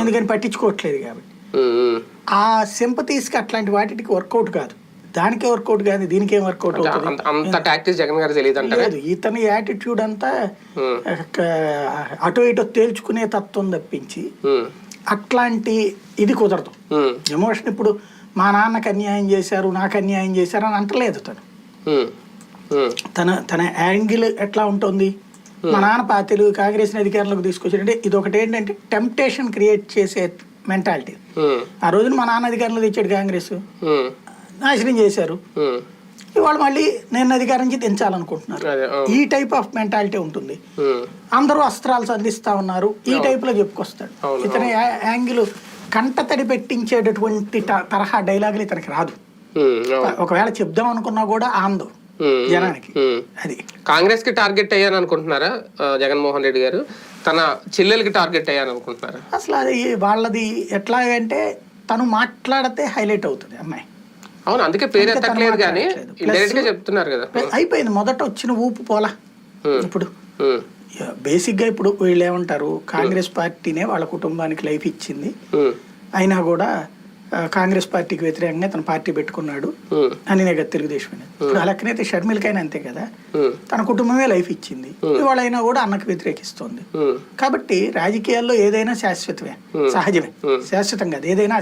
ఎందుకని పట్టించుకోవట్లేదు కాబట్టి. ఆ సింపతీస్కి అట్లాంటి వాటికి వర్కౌట్ కాదు. దానికే వర్కౌట్ కాదు దీనికేం వర్కౌట్ అంత టాక్టిక్స్ జగన్ గారు తెలియదు లేదు ఇతని యాటిట్యూడ్ అంతా అటు ఇటు తేల్చుకునే తత్వం తప్పించి అట్లాంటి ఇది కుదరదు. ఎమోషన్ ఇప్పుడు మా నాన్నకు అన్యాయం చేశారు నాకు అన్యాయం చేశారు అని అంటలేదు తను. తన తన యాంగిల్ ఎట్లా ఉంటుంది? మా నాన్న పార్టీలు కాంగ్రెస్ అధికారంలోకి తీసుకొచ్చారంటే ఇది ఒకటి ఏంటంటే టెంప్టేషన్ క్రియేట్ చేసే మెంటాలిటీ ఉమ్, ఆ రోజున మా నాన్న అధికారంలో తెచ్చాడు కాంగ్రెస్. ఉమ్, నాశనం చేశారు. ఇవాళ మళ్ళీ నేను అధికారం నుంచి దించాలనుకుంటున్నారు ఉమ్, ఈ టైప్ ఆఫ్ మెంటాలిటీ ఉంటుంది. అందరూ అస్త్రాలు సంధిస్తా ఉన్నారు. ఈ టైప్లో చెప్పుకొస్తాడు. ఇతని యాంగిల్ కంటతడి పెట్టించేటటువంటి ట- తరహా డైలాగులు ఇతనికి రాదు. ఒకవేళ చెప్దాం అనుకున్నా కూడా ఆందో జనానికి. అది. కాంగ్రెస్కి టార్గెట్ అయ్యాను అనుకుంటున్నారా జగన్మోహన్ రెడ్డి గారు. తన చెల్లెలకి టార్గెట్ అయ్యాను అనుకుంటున్నారా అసలు అది వాళ్ళది ఎట్లాగంటే తను మాట్లాడితే హైలైట్ అవుతుంది అమ్మాయి. అవును అందుకే పేరు ఎత్తట్లేదు కానీ. ఇండైరెక్ట్గా చెప్తున్నారు కదా. అయిపోయింది మొదట వచ్చిన ఊపు పోలా. ఇప్పుడు ఉమ్, బేసిక్గా ఇప్పుడు వీళ్ళు ఏమంటారు కాంగ్రెస్ పార్టీనే వాళ్ళ కుటుంబానికి లైఫ్ ఇచ్చింది. అయినా కూడా కాంగ్రెస్ పార్టీకి వ్యతిరేకంగా తన పార్టీ పెట్టుకున్నాడు. అని నేను తెలుగుదేశం అనేది ఇప్పుడు ఆ లెక్కనైతే షర్మిలకైనా అంతే కదా. తన కుటుంబమే లైఫ్ ఇచ్చింది. ఇవాళైనా కూడా అన్నకు వ్యతిరేకిస్తోంది. కాబట్టి రాజకీయాల్లో ఏదైనా శాశ్వతమే. సహజమే. శాశ్వతం కాదు. ఏదైనా